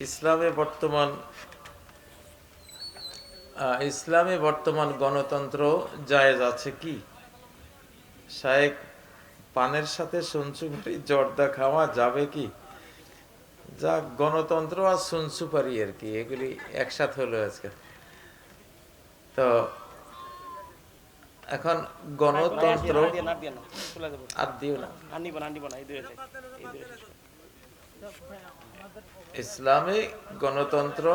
ইসলামে বর্তমান ইসলামে বর্তমান গণতন্ত্র জায়েজ আছে কি শায়েক পানের সাথে সনসুপারি জর্দা খাওয়া যাবে কি যা গণতন্ত্র আর সনসুপারি আর কি এগুলি একসাথে হলো আজকে তো এখন গণতন্ত্র আর দিও না ইসলামে গণতন্ত্র।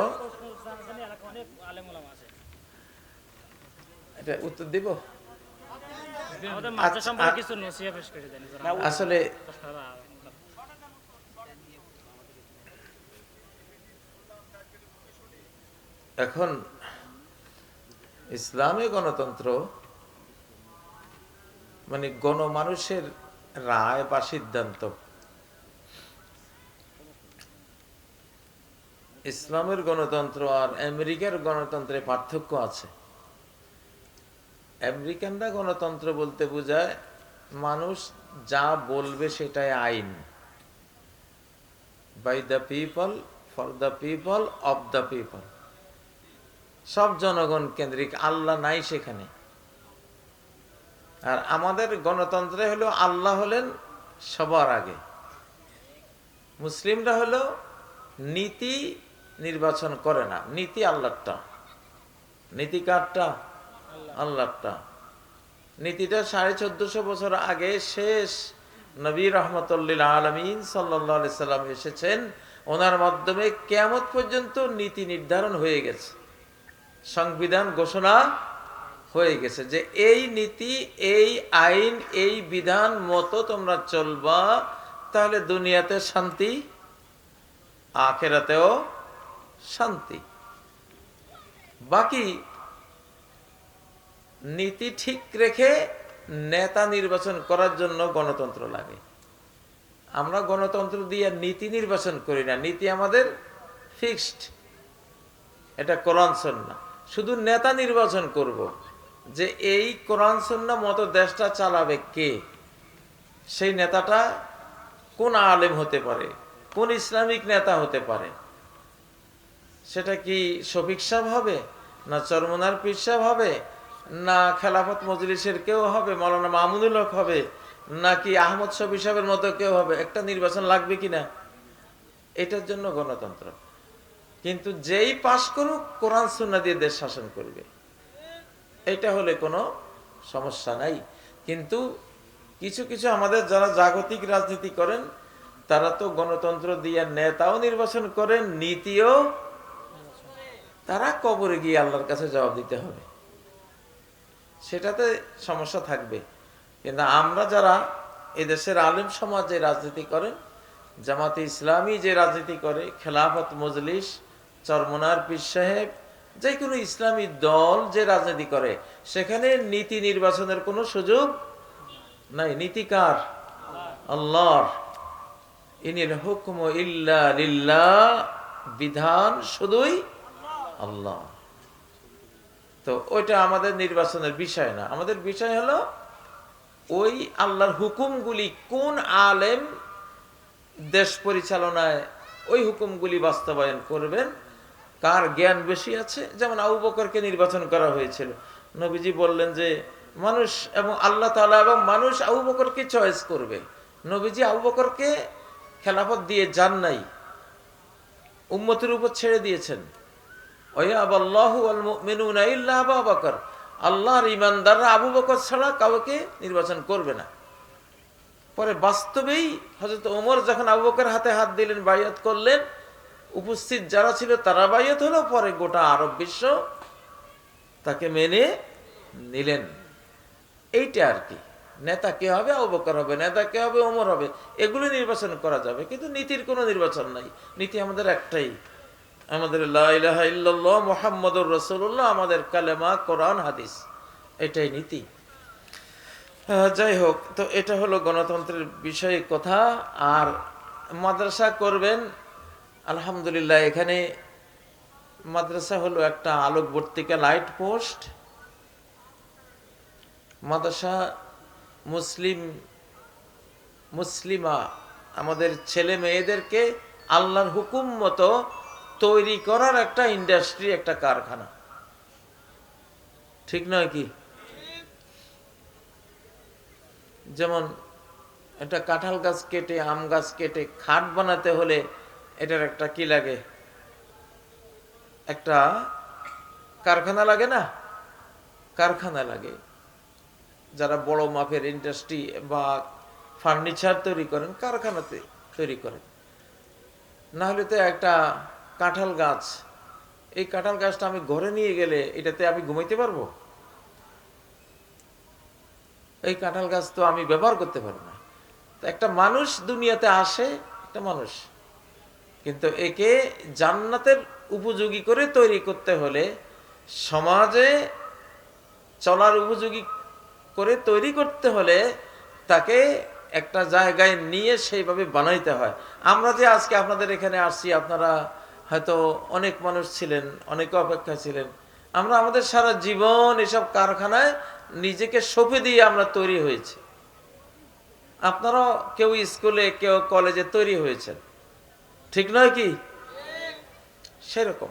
এটা উত্তর দিব? আসলে এখন ইসলামী গণতন্ত্র মানে গণমানুষের রায় বা সিদ্ধান্ত ইসলামের গণতন্ত্র আর আমেরিকার গণতন্ত্রে পার্থক্য আছে। আমেরিকানরা গণতন্ত্র বলতে বোঝায়, মানুষ যা বলবে সেটাই আইন। By the people for the people of the people সব জনগণ কেন্দ্রিক, আল্লাহ নাই সেখানে। আর আমাদের গণতন্ত্রে হলো আল্লাহ হলেন সবার আগে। মুসলিমরা হলো নীতি নির্বাচন করে না। নীতি আল্লাহটা নীতি কারটা? আল্লাহটা নীতিটা সাড়ে চোদ্দশো বছর আগে শেষ নবী রহমতুল্লিল আলমিন সাল্লি সাল্লাম এসেছেন। ওনার মাধ্যমে কেমত পর্যন্ত নীতি নির্ধারণ হয়ে গেছে। সংবিধান ঘোষণা হয়ে গেছে যে এই নীতি, এই আইন, এই বিধান মতো তোমরা চলবা, তাহলে দুনিয়াতে শান্তি, আখেরাতেও শান্তি। বাকি নীতি ঠিক রেখে নেতা নির্বাচন করার জন্য গণতন্ত্র লাগে। আমরা গণতন্ত্র দিয়ে নীতি নির্বাচন করি না। নীতি আমাদের ফিক্সড এটা কোরআন সন্না শুধু নেতা নির্বাচন করব যে এই কোরআন সন্না মতো দেশটা চালাবে কে? সেই নেতাটা কোন আলেম হতে পারে, কোন ইসলামিক নেতা হতে পারে সেটা কি শফিক সাহেব হবে? না চরমনার পীর সাহেব হবে? না খেলাফত মজলিসের কেউ হবে? মৌলানা মামুনুল হক হবে? নাকি আহমদ শফি সাহেবের মতো কেউ হবে? একটা নির্বাচন লাগবে কিনা? এটার জন্য গণতন্ত্র। কিন্তু যেই পাশ করুক, কোরআন, সুন্না দিয়ে দেশ শাসন করবে। এটা হলে কোনো সমস্যা নাই। কিন্তু কিছু কিছু আমাদের যারা জাগতিক রাজনীতি করেন, তারা তো গণতন্ত্র দিয়ে নেতাও নির্বাচন করেন, নীতিও তারা কবরে গিয়ে আল্লাহর কাছে জবাব দিতে হবে। সেটাতে সমস্যা থাকবে। কিন্তু আমরা যারা এদেশের আলিম সমাজ যে রাজনীতি করেন জামাতে ইসলামী যে রাজনীতি করে, খেলাফত, মজলিস, চরমনার, পীর সাহেব যে কোনো ইসলামী দল যে রাজনীতি করে, সেখানে নীতি নির্বাচনের কোনো সুযোগ নাই। নীতিকার আল্লাহর। ইনিল হুকম ইল্লা বিধান শুধুই আল্লাহ। তো ওইটা আমাদের নির্বাচনের বিষয় না। আমাদের বিষয় হলো ওই আল্লাহর হুকুমগুলি কোন আলেম দেশ পরিচালনায় ওই হুকুমগুলি বাস্তবায়ন করবেন? কার জ্ঞান বেশি আছে? যেমন আবু বকরকে নির্বাচন করা হয়েছিল। নবীজি বললেন যে, মানুষ এবং আল্লাহ তাআলা এবং মানুষ আবু বকরকে চয়েস করবে। নবীজি আবু বকরকে খেলাফত দিয়ে যান নাই। উম্মতের উপর ছেড়ে দিয়েছেন। আল্লাহর ইমানদাররা আবু বকর ছাড়া কাউকে নির্বাচন করবে না। পরে বাস্তবেই হজরত ওমর যখন আবু বকর হাতে হাত দিলেন বাইয়াত করলেন, উপস্থিত যারা ছিল তারা বাইয়াত হলো, পরে গোটা আরব বিশ্ব তাকে মেনে নিলেন। এইটা আর কি। নেতা কে হবে? আবু বকর হবে। নেতা কে হবে? ওমর হবে। এগুলো নির্বাচন করা যাবে। কিন্তু নীতির কোনো নির্বাচন নাই। নীতি আমাদের একটাই। আমাদের মোহাম্মদুর রসুল্লাহ আমাদের কালেমা, কোরআন, হাদিস, এটাই নীতি। যাই হোক, তো এটা হলো গণতন্ত্রের বিষয়ে কথা। আর মাদ্রাসা করবেন, আলহামদুলিল্লাহ, এখানে মাদ্রাসা হলো একটা আলোকবর্তিকা লাইট পোস্ট। মাদ্রাসা মুসলিম, মুসলিমা, আমাদের ছেলে মেয়েদেরকে আল্লাহর হুকুম মতো তৈরি করার একটা ইন্ডাস্ট্রি একটা কারখানা। ঠিক নয় কি? যেমন একটা কাঁঠাল গাছ কেটে, আম গাছ কেটে, খাট বানাতে হলে এটার একটা কি লাগে? একটা কারখানা লাগে না? কারখানা লাগে। যারা বড় মাপের ইন্ডাস্ট্রি বা ফার্নিচার তৈরি করেন, কারখানাতে তৈরি করেন। না হলে তো একটা কাঁঠাল গাছ। এই কাঁঠাল গাছটা আমি ঘরে নিয়ে গেলে এটাতে আমি ঘুমাইতে পারব? এই কাঁঠাল গাছ তো আমি ব্যবহার করতে পারব না। একটা মানুষ দুনিয়াতে আসে, একটা মানুষ। কিন্তু একে জান্নাতের উপযোগী করে তৈরি করতে হলে সমাজে চলার উপযোগী করে তৈরি করতে হলে তাকে একটা জায়গায় নিয়ে সেইভাবে বানাইতে হয়। আমরা যে আজকে আপনাদের এখানে আসছি, আপনারা হয়তো অনেক মানুষ ছিলেন, অনেকে অপেক্ষা ছিলেন। আমরা আমাদের সারা জীবন এসব কারখানায় নিজেকে সঁপে দিয়ে আমরা তৈরি হয়েছি। আপনারাও কেউ স্কুলে, কেউ কলেজে তৈরি হয়েছেন। ঠিক নয় কি? সেরকম।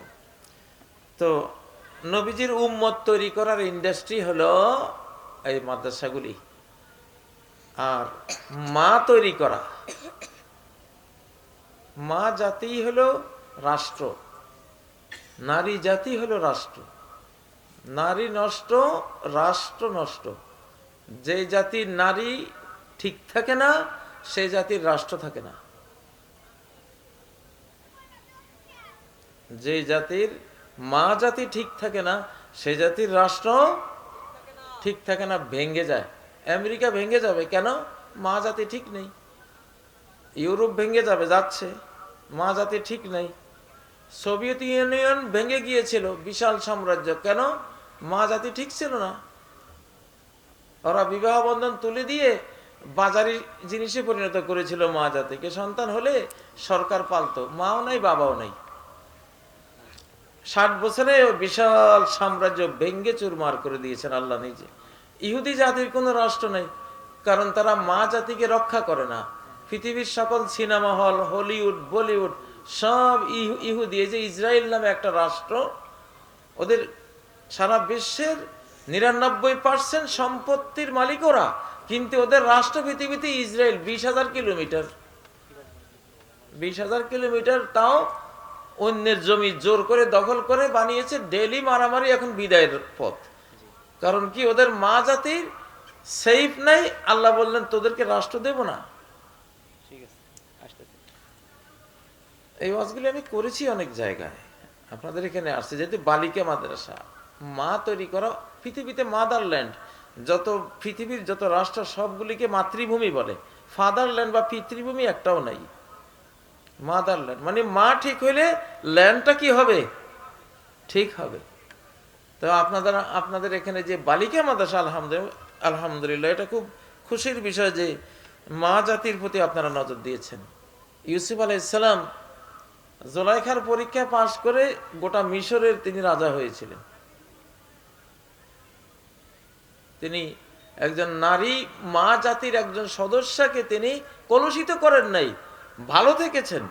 তো নবীজির উম্মত তৈরি করার ইন্ডাস্ট্রি হলো এই মাদ্রাসাগুলি। আর মা তৈরি করা। মা জাতি হলো রাষ্ট্র। নারী জাতি হলো রাষ্ট্র। নারী নষ্ট, রাষ্ট্র নষ্ট। যে জাতির নারী ঠিক থাকে না সেই জাতির রাষ্ট্র থাকে না। যে জাতির মা জাতি ঠিক থাকে না, সে জাতির রাষ্ট্র ঠিক থাকে না ভেঙ্গে যায়। আমেরিকা ভেঙ্গে যাবে কেন? মা জাতি ঠিক নেই। ইউরোপ ভেঙ্গে যাবে, যাচ্ছে। মা জাতি ঠিক নেই। সোভিয়েত ইউনিয়ন ভেঙে গিয়েছিল বিশাল সাম্রাজ্য। কেন? মা জাতি ঠিক ছিল না। ওরা বিবাহ বন্ধন তুলে দিয়ে বাজারি জিনিসে পরিণত করেছিল মা জাতিকে। সন্তান হলে সরকার পালতো। মাও নাই, বাবাও নাই। ষাট বছরে বিশাল সাম্রাজ্য ভেঙ্গে চুরমার করে দিয়েছেন আল্লাহ নিজে। ইহুদি জাতির কোনো রাষ্ট্র নেই, কারণ তারা মা জাতিকে রক্ষা করে না। পৃথিবীর সকল সিনেমা হল, হলিউড, বলিউড সব ইহু এই যে ইসরায়েল নামে একটা রাষ্ট্র, ওদের সারা বিশ্বের নিরানব্বই পার্সেন্ট সম্পত্তির মালিক ওরা। কিন্তু ওদের রাষ্ট্র পৃথিবীতে ইসরায়েল বিশ হাজার কিলোমিটার। বিশ হাজার কিলোমিটার তাও অন্যের জমি জোর করে দখল করে বানিয়েছে ডেলি মারামারি এখন বিদায়ের পথ। কারণ কি, ওদের মা জাতির সেফ নাই, আল্লাহ বললেন, তোদেরকে রাষ্ট্র দেব না। ঠিক আছে এই ওয়াজগুলি আমি করেছি অনেক জায়গায়। আপনাদের এখানে আসছে, যেহেতু বালিকা মাদ্রাসা। মা তৈরি করা পৃথিবীতে মাদারল্যান্ড। যত পৃথিবীর যত রাষ্ট্র, সবগুলিকে মাতৃভূমি বলে। ফাদারল্যান্ড বা পিতৃভূমি একটাও নাই। মাদারল্যান্ড। মানে মা ঠিক হইলে ল্যান্ডটা কি হবে? ঠিক হবে। তো আপনাদের আপনাদের এখানে যে বালিকা মাদ্রাসা আলহামদুলিল্লাহ আলহামদুলিল্লাহ, এটা খুব খুশির বিষয় যে মা জাতির প্রতি আপনারা নজর দিয়েছেন। ইউসুফ আলাইসালাম জোলাইখার পরীক্ষা পাশ করে গোটা মিশরের তিনি রাজা হয়েছিলেন। তিনি একজন নারী, মা জাতির একজন সদস্যকে তিনি কলুষিত করেন নাই, ভালো থেকেছেন।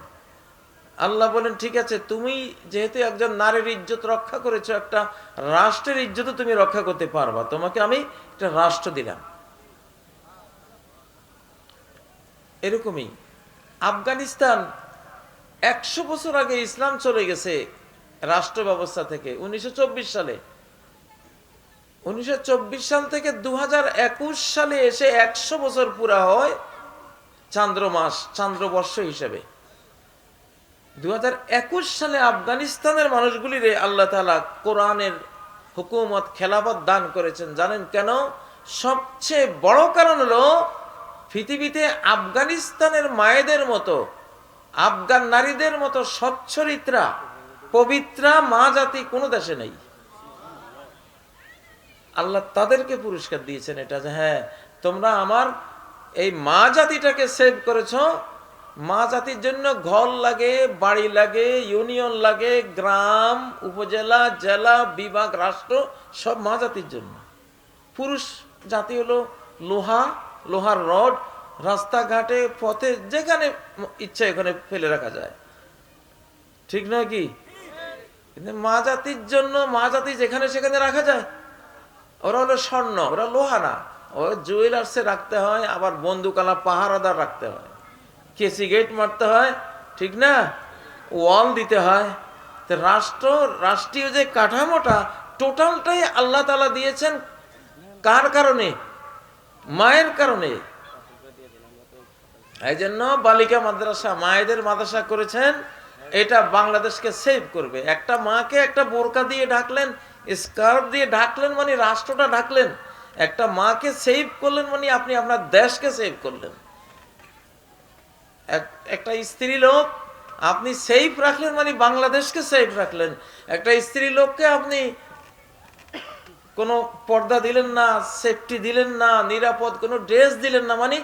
আল্লাহ বলেন, ঠিক আছে, তুমি যেহেতু একজন নারীর ইজ্জত রক্ষা করেছ, একটা রাষ্ট্রের ইজ্জত তুমি রক্ষা করতে পারবা। তোমাকে আমি একটা রাষ্ট্র দিলাম। এরকমই আফগানিস্তান একশো বছর আগে ইসলাম চলে গেছে রাষ্ট্র ব্যবস্থা থেকে, উনিশশো চব্বিশ সালে। উনিশশো চব্বিশ সাল থেকে দু হাজার একুশ সালে এসে একশো বছর পুরা হয় চান্দ্র মাস, চান্দ্রবর্ষ হিসেবে। দু হাজার একুশ সালে আফগানিস্তানের মানুষগুলিরে আল্লাহ তালা কোরআনের হুকুমত, খেলাফত দান করেছেন। জানেন কেন? সবচেয়ে বড় কারণ হলো পৃথিবীতে আফগানিস্তানের মায়েদের মতো আফগান নারীদের মতো সচ্চরিত্রা পবিত্রা মা জাতি কোনো দেশে নেই। আল্লাহ তাদেরকে পুরস্কার দিয়েছেন এটা যে হ্যাঁ তোমরা আমার এই মা জাতিটাকে সেভ করেছ। মা জাতির জন্য ঘর লাগে, বাড়ি লাগে ইউনিয়ন লাগে, গ্রাম, উপজেলা, জেলা, বিভাগ, রাষ্ট্র, সব মা জাতির জন্য। পুরুষ জাতি হলো লোহা, লোহার রড রাস্তাঘাটে, পথে, যেখানে ইচ্ছা এখানে ফেলে রাখা যায়। ঠিক নয় কি? কিন্তু মা জাতির জন্য, মা জাতি যেখানে সেখানে রাখা যায়। ওরা হলো স্বর্ণ, ওরা লোহা না। ও জুয়েলার্সে রাখতে হয়, আবার বন্দুকালা পাহারাদার রাখতে হয়। কেসি গেট মারতে হয়, ঠিক না? ওয়াল দিতে হয়। তো রাষ্ট্র, রাষ্ট্রীয় যে কাঠামোটা টোটালটাই আল্লাহ তালা দিয়েছেন কার কারণে? মায়ের কারণে। এই জন্য বালিকা মাদ্রাসা, মায়েদের মাদ্রাসা করেছেন, এটা বাংলাদেশকে সেভ করবে। একটা মাকে একটা বোরকা দিয়ে ঢাকলেন, স্কার্ফ দিয়ে ঢাকলেন মানে রাষ্ট্রটা ঢাকলেন। একটা মাকে সেভ করলেন মানে আপনি আপনার দেশকে সেভ করলেন। এক- একটা স্ত্রী লোক আপনি সেফ রাখলেন মানে বাংলাদেশকে সেফ রাখলেন। একটা স্ত্রী লোককে আপনি কোনো পর্দা দিলেন না সেফটি দিলেন না, নিরাপদ, কোনো ড্রেস দিলেন না মানে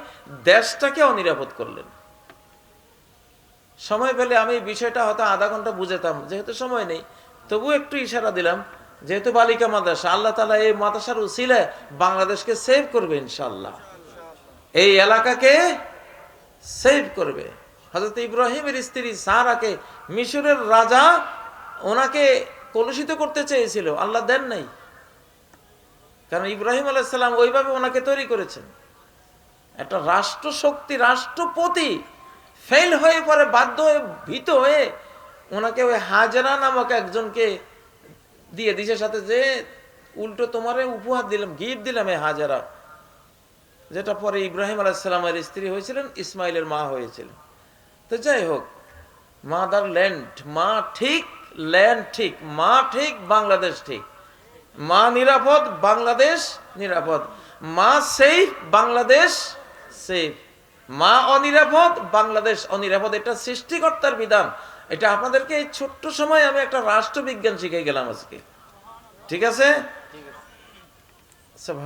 দেশটাকে অনিরাপদ করলেন। সময় পেলে আমি বিষয়টা হয়তো আধা ঘণ্টা বুঝেতাম, যেহেতু সময় নেই তবু একটু ইশারা দিলাম, যেহেতু বালিকা মাদ্রাসা, আল্লাহ তালা এই মাদ্রাসার উসিলে বাংলাদেশকে সেভ করবে ইনশাল্লাহ এই এলাকাকে সেভ করবে। হজরত ইব্রাহিমের স্ত্রী সারাকে মিশরের রাজা ওনাকে কলুষিত করতে চেয়েছিল, আল্লাহ দেন নাই। কারণ ইব্রাহিম আলাইসাল্লাম ওইভাবে ওনাকে তৈরি করেছেন। একটা রাষ্ট্র শক্তি রাষ্ট্রপতি ফেল হয়ে পরে, বাধ্য হয়ে, ভীত হয়ে ওনাকে ওই হাজরা নামক একজনকে দিয়ে দিছে, সাথে যে উল্টো তোমারে উপহার দিলাম গিফট দিলাম এই হাজারা। যেটা পরে ইব্রাহিম আলাইসাল্লামের স্ত্রী হয়েছিলেন, ইসমাইলের মা হয়েছিলেন। তো যাই হোক, মাদার ল্যান্ড, মা ঠিক, ল্যান্ড ঠিক, মা ঠিক, বাংলাদেশ ঠিক। মা নিরাপদ, বাংলাদেশ নিরাপদ। মা সেফ বাংলাদেশ সেফ মা অনিরাপদ, বাংলাদেশ অনিরাপদ। এটা সৃষ্টিকর্তার বিধান। এটা আপনাদেরকে এই ছোট্ট সময় আমি একটা রাষ্ট্রবিজ্ঞান শিখে গেলাম আজকে। ঠিক আছে?